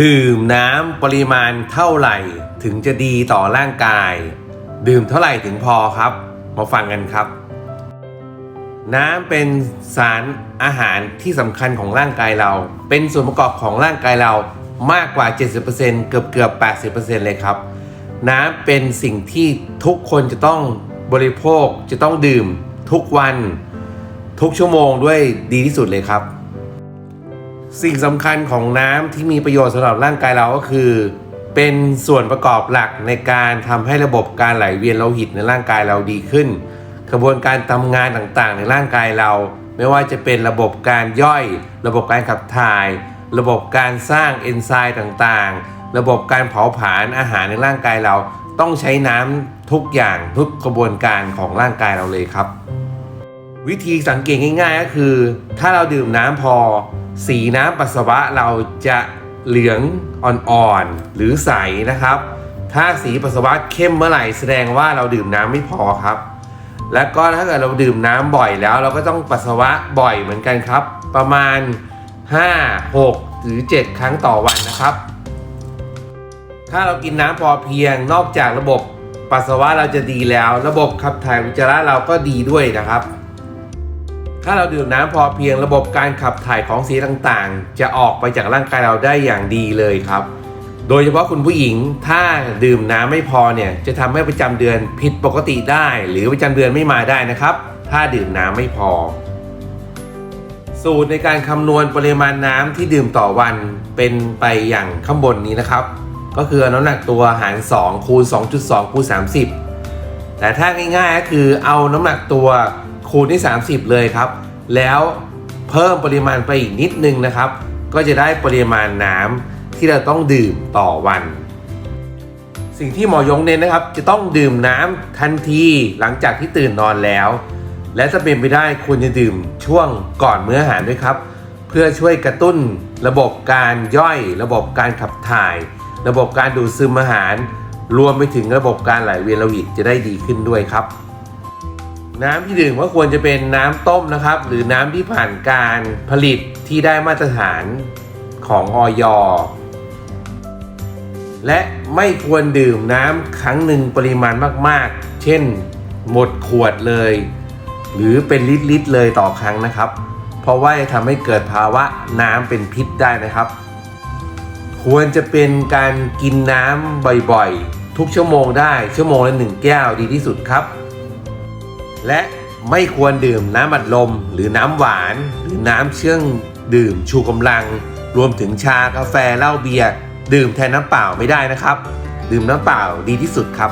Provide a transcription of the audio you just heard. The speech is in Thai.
ดื่มน้ำปริมาณเท่าไหร่ถึงจะดีต่อร่างกาย ดื่มเท่าไหร่ถึงพอครับ มาฟังกันครับ น้ำเป็นสารอาหารที่สำคัญของร่างกายเรา เป็นส่วนประกอบของร่างกายเรามากกว่า 70%เกือบเกือบ 80%เลยครับ น้ำเป็นสิ่งที่ทุกคนจะต้องบริโภคจะต้องดื่มทุกวัน ทุกชั่วโมงด้วยดีที่สุดเลยครับ สิ่งสำคัญของน้ำที่มีประโยชน์สำหรับร่างกายเราก็คือ เป็นส่วนประกอบหลักในการทำให้ระบบการไหลเวียนโลหิตในร่างกายเราดีขึ้น กระบวนการทำงานต่างๆ ในร่างกายเรา ไม่ว่าจะเป็นระบบการย่อย ระบบการขับถ่าย ระบบการสร้างเอนไซม์ต่างๆ ระบบการเผาผลาญอาหารในร่างกายเรา ต้องใช้น้ำทุกอย่างทุกกระบวนการของร่างกายเราเลยครับ วิธีสังเกตง่ายๆก็คือ ถ้าเราดื่มน้ำพอ สีน้ำปัสสาวะเราจะเหลืองอ่อนๆหรือใสนะครับ ถ้าสีปัสสาวะเข้มเมื่อไหร่แสดงว่าเราดื่มน้ำไม่พอครับ แล้วก็ถ้าเกิดเราดื่มน้ำบ่อยแล้ว เราก็ต้องปัสสาวะบ่อยเหมือนกันครับ ประมาณ 5 6 หรือ 7 ครั้งต่อวันนะครับ ถ้าเรากินน้ำพอเพียงนอกจากระบบปัสสาวะเราจะดีแล้ว ระบบขับถ่ายอุจจาระเราก็ดีด้วยนะครับ ถ้าเราดื่มน้ำพอเพียงระบบการขับถ่ายของเสียต่างๆ จะออกไปจากร่างกายเราได้อย่างดีเลยครับ โดยเฉพาะคุณผู้หญิงถ้าดื่มน้ำไม่พอเนี่ยจะทำให้ประจำเดือนผิดปกติได้ หรือประจำเดือนไม่มาได้นะครับ ถ้าดื่มน้ำไม่พอ สูตรในการคำนวณปริมาณน้ำที่ดื่มต่อวันเป็นไปอย่างข้างบนนี้นะครับ ก็คือน้ำหนักตัวหาร 2 คูณ 2.2 คูณ 30 แต่ถ้าง่ายๆก็คือเอาน้ำหนักตัว คูณที่30 เลยครับ แล้วเพิ่มปริมาณไปอีกนิดนึงนะครับ ก็จะได้ปริมาณน้ำที่เราต้องดื่มต่อวัน สิ่งที่หมอยงเน้นนะครับ จะต้องดื่มน้ำทันทีหลังจากที่ตื่นนอนแล้ว และถ้าเป็นไปได้ควรจะดื่มช่วงก่อนมื้ออาหารด้วยครับ เพื่อช่วยกระตุ้น ระบบการย่อย ระบบการขับถ่าย ระบบการดูดซึมอาหาร รวมไปถึงระบบการไหลเวียนโลหิตจะได้ดีขึ้นด้วยครับ น้ำที่ดื่มก็ควรจะเป็นน้ำต้มนะครับ หรือน้ำที่ผ่านการผลิตที่ได้มาตรฐานของออยและไม่ควรดื่มน้ำครั้งหนึ่งปริมาณมาก ๆ เช่น หมดขวดเลย หรือเป็นลิตรๆเลยต่อครั้งนะครับ เพราะว่าจะทำให้เกิดภาวะน้ำเป็นพิษได้นะครับ ควรจะเป็นการกินน้ำบ่อยๆ ทุกชั่วโมงได้ชั่วโมงละหนึ่งแก้วดีที่สุดครับ และไม่ควรดื่มน้ำอัดลม หรือน้ำหวาน หรือน้ำเชื่องดื่มชูกำลัง รวมถึงชากาแฟเหล้าเบียร์ดื่มแทนน้ำเปล่าไม่ได้นะครับ ดื่มน้ำเปล่าดีที่สุดครับ